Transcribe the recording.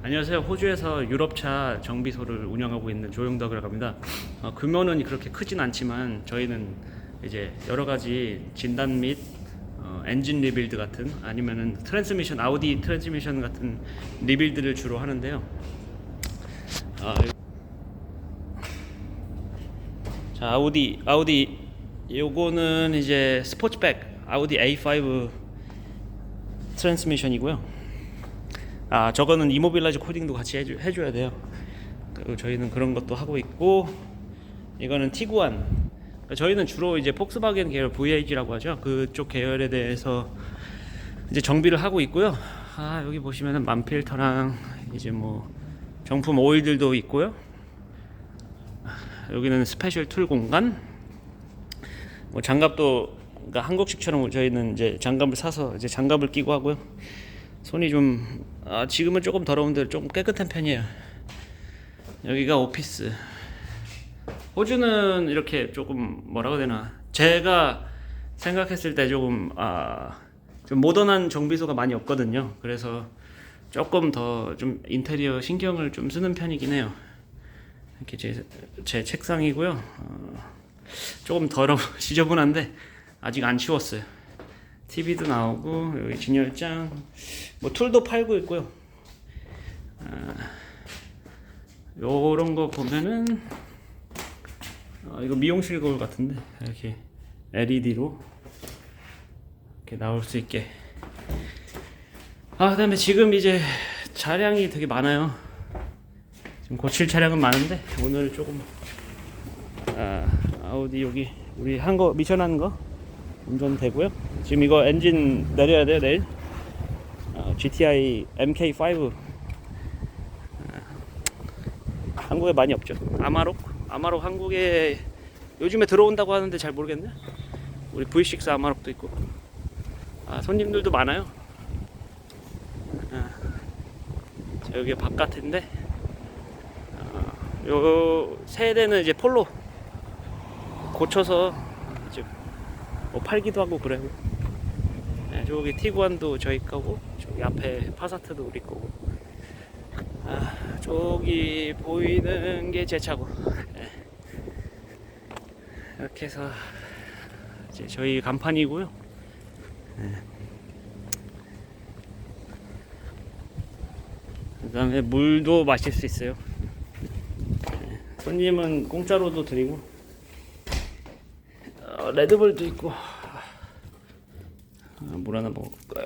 안녕하세요. 호주에서 유럽차 정비소를 운영하고 있는 조용덕이라고 합니다. 어, 규모는 그렇게 크진 않지만 저희는 이제 여러 가지 진단 및 어, 엔진 리빌드 같은 아니면은 트랜스미션 아우디 트랜스미션 같은 리빌드를 주로 하는데요. 아, 자 아우디 아우디 요거는 이제 스포츠백 아우디 A5 트랜스미션이고요. 아 저거는 이모빌라이즈 코딩도 같이 해줘, 해줘야 돼요. 그리고 저희는 그런 것도 하고 있고 이거는 티구안. 그러니까 저희는 주로 이제 폭스바겐 계열 VH라고 하죠. 그쪽 계열에 대해서 이제 정비를 하고 있고요. 아 여기 보시면은 만필터랑 이제 뭐 정품 오일들도 있고요. 여기는 스페셜 툴 공간. 뭐 장갑도 그러니까 한국식처럼 저희는 이제 장갑을 사서 이제 장갑을 끼고 하고요. 손이 좀 아, 지금은 조금 더러운데 좀 깨끗한 편이에요. 여기가 오피스. 호주는 이렇게 조금 뭐라고 되나 제가 생각했을 때 조금 아, 좀 모던한 정비소가 많이 없거든요. 그래서 조금 더 좀 인테리어 신경을 좀 쓰는 편이긴 해요. 이렇게 제, 제 책상이고요. 어, 조금 더러워 지저분한데 아직 안 치웠어요. TV도 나오고 여기 진열장 뭐 툴도 팔고 있고요. 아, 요런 거 보면은 아, 이거 미용실 거울 같은데 이렇게 LED로 이렇게 나올 수 있게. 아 그다음에 지금 이제 차량이 되게 많아요. 지금 고칠 차량은 많은데 오늘 조금 아, 아우디 여기 우리 한 거 미션 하는 거 운전 되고요. 지금 이거 엔진 내려야 돼요 내일. 어, GTI MK5 아, 한국에 많이 없죠. 아마록 아마록 한국에 요즘에 들어온다고 하는데 잘 모르겠네. 우리 V6 아마록도 있고 아, 손님들도 많아요. 아, 자, 여기 바깥인데 어, 요 세대는 이제 폴로 고쳐서 뭐 팔기도 하고 그래요. 네, 저기 티구안도 저희 거고 저기 앞에 파사트도 우리 거고 아, 저기 보이는 게 제 차고 네. 이렇게 해서 이제 저희 간판이고요. 네. 그 다음에 물도 마실 수 있어요. 네. 손님은 공짜로도 드리고 어, 레드불도 있고. 아, 물 하나 먹고